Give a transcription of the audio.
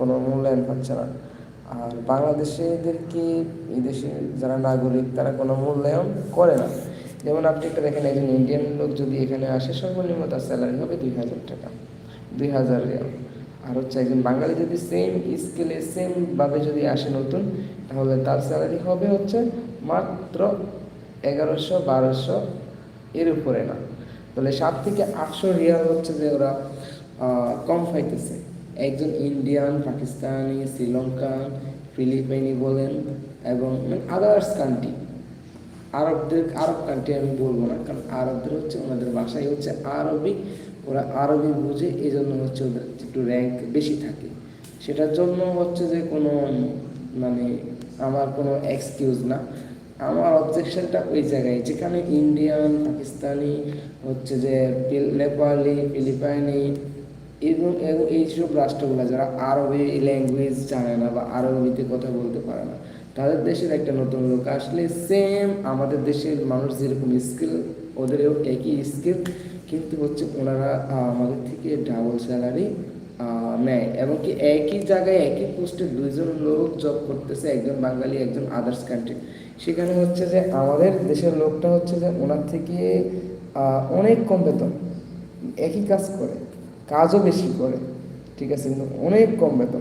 কোনো মূল্যায়ন পাচ্ছে না। আর বাংলাদেশিদেরকে এই যারা নাগরিক, তারা কোনো মূল্যায়ন করে না। যেমন আপনি একটা দেখেন, একজন ইন্ডিয়ান লোক যদি এখানে আসে, সর্বনিম্ন তার স্যালারি হবে দুই হাজার টাকা, দুই হাজার রিয়াল। আর হচ্ছে একজন বাঙালি যদি সেম স্কেলে সেমভাবে যদি আসে নতুন, তাহলে তার স্যালারি হবে হচ্ছে মাত্র এগারোশো, বারোশো এর উপরে না। তাহলে সাত থেকে আটশো রিয়াল হচ্ছে যে ওরা কম পাইতেছে। একজন ইন্ডিয়ান পাকিস্তানি শ্রীলঙ্কান ফিলিপাইনি বলেন এবং আদার্স কান্ট্রি আরবদের, আরব কান্ট্রি আমি বলব না, কারণ আরবদের হচ্ছে ওনাদের ভাষাই হচ্ছে আরবি। ওরা আরবি বুঝে এই জন্য হচ্ছে ওদের একটু র্যাঙ্ক বেশি থাকে। সেটার জন্য হচ্ছে যে কোনো মানে আমার কোনো এক্সকিউজ না। আমার অবজেকশনটা ওই জায়গায়, যেখানে ইন্ডিয়ান পাকিস্তানি হচ্ছে যে নেপালি ফিলিপাইনি এবং এইসব রাষ্ট্রগুলো যারা আরবি ল্যাঙ্গুয়েজ জানে না বা আরবিতে কথা বলতে পারে না। তাদের দেশের একটা নতুন লোক আসলে সেম আমাদের দেশের মানুষ যেরকম স্কিল ওদেরও একই স্কিল কিন্তু হচ্ছে ওনারা আমাদের থেকে ডাবল স্যালারি নেয়। এবং কি একই জায়গায় একই পোস্টে দুইজন লোক জব করতেছে, একজন বাঙালি, একজন আদার্স কান্ট্রি সেখানে হচ্ছে যে আমাদের দেশের লোকটা হচ্ছে যে ওনার থেকে অনেক কম বেতন, একই কাজ করে। কাজও বেশি করে। ঠিক আছে অনেক কম বেতন।